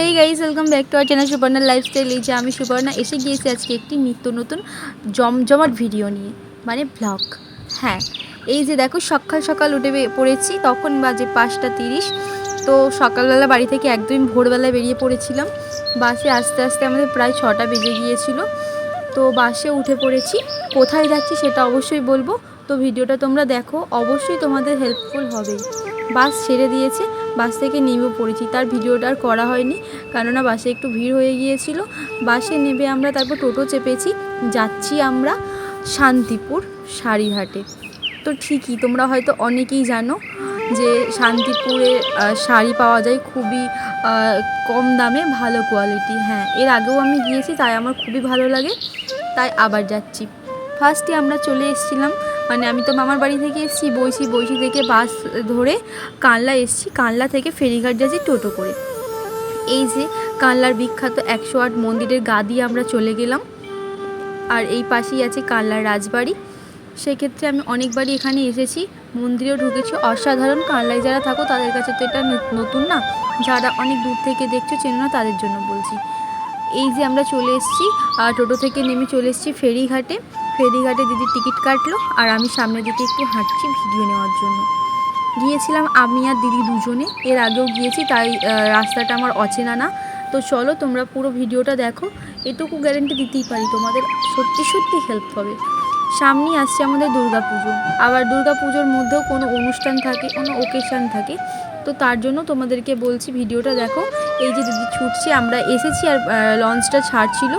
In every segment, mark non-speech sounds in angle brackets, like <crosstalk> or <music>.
এই guys welcome back to our channel Subarna lifestyle এই যে আমি সুবর্ণা এসে গিয়েছি আজকে একটি নিত্য নতুন জমজমাট ভিডিও নিয়ে মানে ব্লগ হ্যাঁ এই যে দেখো, সকাল সকাল উঠে পড়েছি, তখন বাজে পাঁচটা তিরিশ। তো সকালবেলা বাড়ি থেকে একদমই ভোরবেলায় বেরিয়ে পড়েছিলাম। বাসে আস্তে আস্তে আমাদের প্রায় ছটা বেজে গিয়েছিল। তো বাসে উঠে পড়েছি। কোথায় যাচ্ছি সেটা অবশ্যই বলব। তো ভিডিওটা তোমরা দেখো, অবশ্যই তোমাদের হেল্পফুল হবে। বাস ছেড়ে দিয়েছে, বাস থেকে নেমে পড়েছি। তার ভিডিওটা আর করা হয়নি, কেননা বাসে একটু ভিড় হয়ে গিয়েছিল। বাসে নেমে আমরা, তারপর টোটো চেপেছি। যাচ্ছি আমরা শান্তিপুর শাড়িহাটে তো ঠিকই, তোমরা হয়তো অনেকেই জানো যে শান্তিপুরে শাড়ি পাওয়া যায় খুবই কম দামে, ভালো কোয়ালিটি হ্যাঁ। এর আগেও আমি গিয়েছি, তাই আমার খুবই ভালো লাগে। তাই আবার যাচ্ছি। ফার্স্টে আমরা চলে এসেছিলাম মানে আমি তো মামার বাড়ি থেকে এসেছি, বইছি বইছি থেকে বাস ধরে কানলা এসেছি। কানলা থেকে ফেরিঘাট যাচ্ছি টোটো করে। এই যে কানলার বিখ্যাত একশো আট মন্দিরের গা দিয়ে আমরা চলে গেলাম। আর এই পাশেই আছে কানলার রাজবাড়ি। সেক্ষেত্রে আমি অনেকবারই এখানে এসেছি। মন্দিরেও ঢুকেছি। অসাধারণ কানলায় যারা থাকো, তাদের কাছে তো এটা নতুন না। যারা অনেক দূর থেকে দেখছ, চেনো না, তাদের জন্য বলছি। এই যে আমরা চলে এসেছি টোটো থেকে নেমে চলে এসেছি ফেরিঘাটে। ফেরিঘাটে দিদি টিকিট কাটলো আর আমি সামনের দিকে একটু হাঁটছি ভিডিও নেওয়ার জন্য। গিয়েছিলাম আমি আর দিদি দুজনে। এর আগেও গিয়েছি, তাই রাস্তাটা আমার অচেনা না। তো চলো, তোমরা পুরো ভিডিওটা দেখো। এটুকু গ্যারেন্টি দিতেই পারি, তোমাদের সত্যি সত্যি হেল্প হবে। সামনেই আসছে আমাদের দুর্গা পুজো আবার দুর্গা পুজোর মধ্যেও কোনো অনুষ্ঠান থাকে, কোনো ওকেশান থাকে। তো তার জন্য তোমাদেরকে বলছি, ভিডিওটা দেখো। এই যে দিদি ছুটছে, আমরা এসেছি আর লঞ্চটা ছাড়ছিল।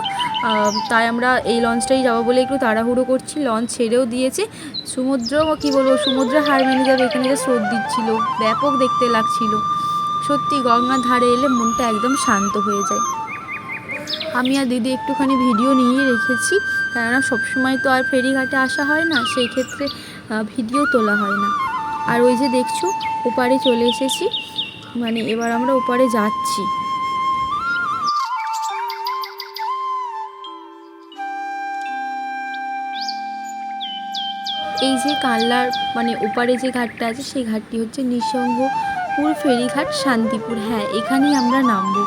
তাই আমরা এই লঞ্চটাই যাব বলে একটু তাড়াহুড়ো করছি। লঞ্চ ছেড়েও দিয়েছে। সমুদ্র, কি বলব, সমুদ্র হার মেনে যাবে এখানে যে স্রোত দিচ্ছিল। ব্যাপক দেখতে লাগছিল। সত্যি গঙ্গার ধারে এলে মনটা একদম শান্ত হয়ে যায়। আমি আর দিদি একটুখানি ভিডিও নিয়ে রেখেছি। কেননা সবসময় তো আর ফেরিঘাটে আসা হয় না, সেই ক্ষেত্রে ভিডিও তোলা হয় না। আর ওই যে দেখছ, ওপারে চলে এসেছি। মানে এবার আমরা ওপারে যাচ্ছি। এই যে কানলার মানে ওপারে যে ঘাটটা আছে সেই ঘাটটি হচ্ছে নিঃসঙ্গপুর ফেরিঘাট শান্তিপুর। হ্যাঁ এখানেই আমরা নামবো।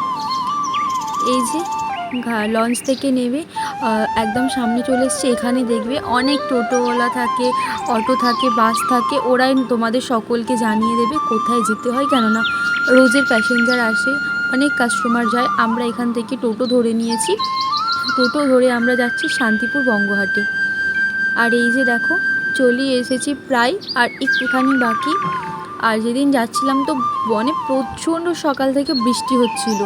এই যে লঞ্চ থেকে আহ, একদম সামনে চলে এসছে। এখানে দেখবে অনেক টোটোওয়ালা থাকে অটো থাকে বাস থাকে। ওরাই তোমাদের সকলকে জানিয়ে দেবে কোথায় যেতে হয়। কেননা রোজের প্যাসেঞ্জার আসে, অনেক কাস্টমার যায়। আমরা এখান থেকে টোটো ধরে নিয়েছি। টোটো ধরে আমরা যাচ্ছি শান্তিপুর বঙ্গহাটে। আর এই যে দেখো, চলে এসেছি প্রায় আর একটুখানি বাকি। আর যেদিন যাচ্ছিলাম তো বনে প্রচণ্ড সকাল থেকে বৃষ্টি হচ্ছিল।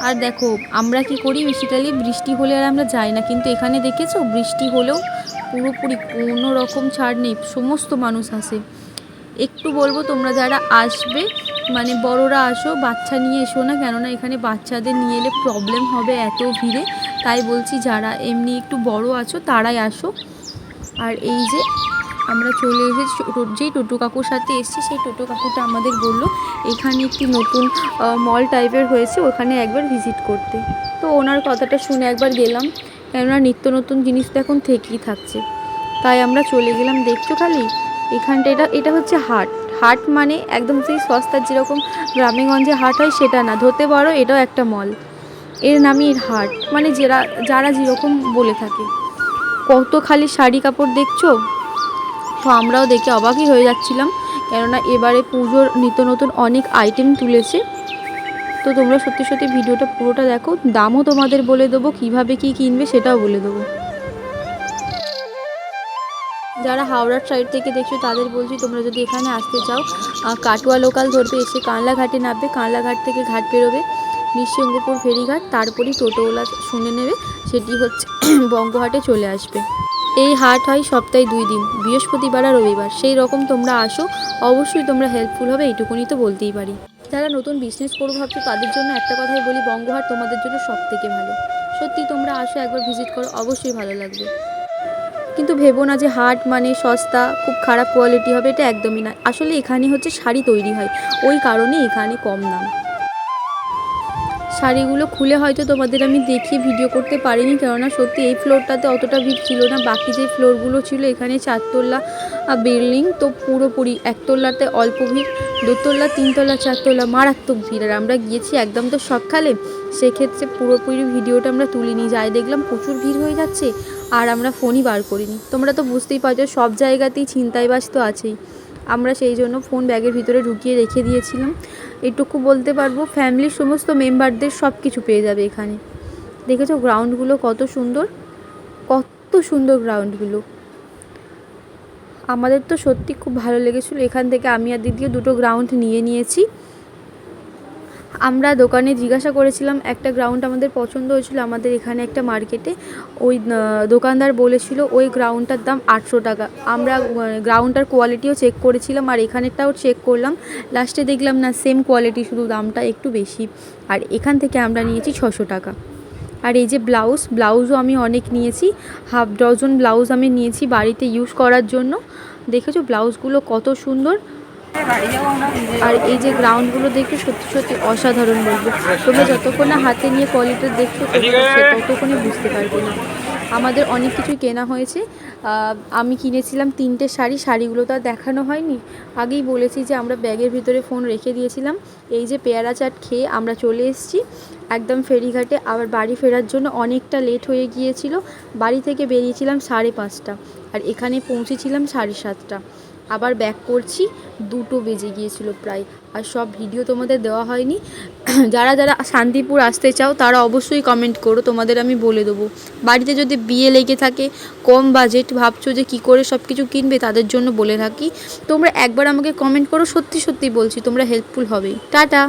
আর দেখো, আমরা কি করি, বেসিক্যালি বৃষ্টি হলে আর আমরা যাই না। কিন্তু এখানে দেখেছ, বৃষ্টি হলেও পুরোপুরি কোনো রকম ছাড় নেই, সমস্ত মানুষ আসে। একটু বলব, তোমরা যারা আসবে মানে বড়রা আসো, বাচ্চা নিয়ে এসো না, কেননা এখানে বাচ্চাদের নিয়ে এলে প্রবলেম হবে এত ভিড়ে। তাই বলছি যারা এমনি একটু বড় আছো, তারাই আসো। আর এই যে আমরা চলে এসেছি যেই টোটো কাকুর সাথে এসেছি, সেই টোটো কাকুটা আমাদের বলল, এখানে একটি নতুন মল টাইপের হয়েছে, ওখানে একবার ভিজিট করতে। তো ওনার কথাটা শুনে একবার গেলাম, কেননা নিত্য নতুন জিনিস তো এখন থেকেই থাকছে। তাই আমরা চলে গেলাম, দেখছ খালি? এখানটা এটা এটা হচ্ছে হাট। হাট মানে একদম সেই সস্তার যেরকম গ্রামেগঞ্জে হাট হয় সেটা না। ধরতে পারো এটাও একটা মল এর নামই হাট। মানে যারা যারা যেরকম বলে থাকে। কত খালি শাড়ি কাপড় দেখছ? তো আমরাও দেখে অবাকই হয়ে যাচ্ছিলাম। কেননা এবারে পুজোর নিত্য নতুন অনেক আইটেম তুলেছে। তো তোমরা সত্যি সত্যি ভিডিওটা পুরোটা দেখো। দামও তোমাদের বলে দেবো, কীভাবে কি কিনবে সেটাও বলে দেবো। যারা হাওড়ার সাইড থেকে দেখছ, তাদের বলছি, তোমরা যদি এখানে আসতে চাও কাটোয়া লোকাল ধরবে, এসে কানলাঘাটে নামবে কানলা ঘাট থেকে ঘাট বেরোবে নিঃসঙ্গপুর ফেরিঘাট, তারপরেই টোটোওয়ালা শুনে নেবে, সেটি হচ্ছে <clears throat> বঙ্গহাটে চলে আসবে। এই হাট হয় সপ্তাহে দুই দিন, বৃহস্পতিবার আর রবিবার। সেই রকম তোমরা আসো, অবশ্যই তোমরা হেল্পফুল হবে, এইটুকুনি তো বলতেই পারি। যারা নতুন বিজনেস করব ভাবছ, তাদের জন্য একটা কথাই বলি বঙ্গহাট তোমাদের জন্য সব থেকে ভালো। সত্যি তোমরা আসো, একবার ভিজিট করো, অবশ্যই ভালো লাগবে। কিন্তু ভেবো না যে হাট মানে সস্তা, খুব খারাপ কোয়ালিটি হবে, এটা একদমই না। আসলে এখানে হচ্ছে শাড়ি তৈরি হয়, ওই কারণে এখানে কম দাম। শাড়িগুলো খুলে হয়তো তোমাদের আমি দেখিয়ে ভিডিও করতে পারিনি, কেননা সত্যি এই ফ্লোরটাতে অতটা ভিড় ছিল না। বাকি যে ফ্লোরগুলো ছিল, এখানে চারতলা বিল্ডিং তো পুরোপুরি একতলাতে অল্প ভিড়, দোতলা, তিনতলা, চারতলা মারাত্মক ভিড়। আর আমরা গিয়েছি একদম তো সকালে, সেক্ষেত্রে পুরোপুরি ভিডিওটা আমরা তুলিনি। যাই দেখলাম প্রচুর ভিড় হয়ে যাচ্ছে। আর আমরা ফোনই বার করিনি। তোমরা তো বুঝতেই পারছ, সব জায়গাতেই ছিনতাইবাজ তো আছেই। আমরা সেই জন্য ফোন ব্যাগের ভিতরে ঢুকিয়ে রেখে দিয়েছিলাম। এটুকু বলতে পারব, ফ্যামিলির সমস্ত মেম্বারদের সব কিছু পেয়ে যাবে এখানে। দেখেছ গ্রাউন্ডগুলো কত সুন্দর? কত সুন্দর গ্রাউন্ডগুলো। আমাদের তো সত্যি খুব ভালো লেগেছিলো। এখান থেকে আমি আর দিদিও দুটো গ্রাউন্ড নিয়ে নিয়েছি। আমরা দোকানে জিজ্ঞাসা করেছিলাম, একটা গ্রাউন্ড আমাদের পছন্দ হয়েছিল আমাদের এখানে একটা মার্কেটে ওই দোকানদার বলেছিল ওই গ্রাউন্ডটার দাম আটশো টাকা। আমরা গ্রাউন্ডটার কোয়ালিটিও চেক করেছিলাম আর এখানেরটাও চেক করলাম। লাস্টে দেখলাম না সেম কোয়ালিটি শুধু দামটা একটু বেশি। আর এখান থেকে আমরা নিয়েছি ছশো টাকা। আর এই যে ব্লাউজ ব্লাউজও আমি অনেক নিয়েছি। হাফ ডজন ব্লাউজ আমি নিয়েছি বাড়িতে ইউজ করার জন্য। দেখেছ ব্লাউজগুলো কত সুন্দর? আর এই যে গ্রাউন্ডগুলো দেখে সত্যি সত্যি অসাধারণ বলব। তোমরা যতক্ষণ না হাতে নিয়ে কোয়ালিটি দেখছ ততক্ষণই বুঝতে পারবে না। আমাদের অনেক কিছুই কেনা হয়েছে। আমি কিনেছিলাম তিনটে শাড়ি শাড়িগুলো তো আর দেখানো হয়নি। আগেই বলেছি যে আমরা ব্যাগের ভিতরে ফোন রেখে দিয়েছিলাম। এই যে পেয়ারা চাট খেয়ে আমরা চলে এসেছি। একদম ফেরিঘাটে আবার বাড়ি ফেরার জন্য অনেকটা লেট হয়ে গিয়েছিল। বাড়ি থেকে বেরিয়েছিলাম সাড়ে পাঁচটা। আর এখানে পৌঁছেছিলাম সাড়ে সাতটা। আবার ব্যাক করছি। দুটো বেজে গিয়েছিল প্রায়। আর সব ভিডিও তোমাদের দেওয়া হয়নি। <clears throat> যারা যারা শান্তিপুর আসতে চাও, তারা অবশ্যই কমেন্ট করো। তোমাদের আমি বলে দেবো। বাড়িতে যদি বিয়ে লেগে থাকে, কম বাজেট ভাবছ যে কি করে সব কিছু কিনবে, তাদের জন্য বলে থাকি। তোমরা একবার আমাকে কমেন্ট করো। সত্যি সত্যি বলছি, তোমরা হেল্পফুল হবে। টাটা!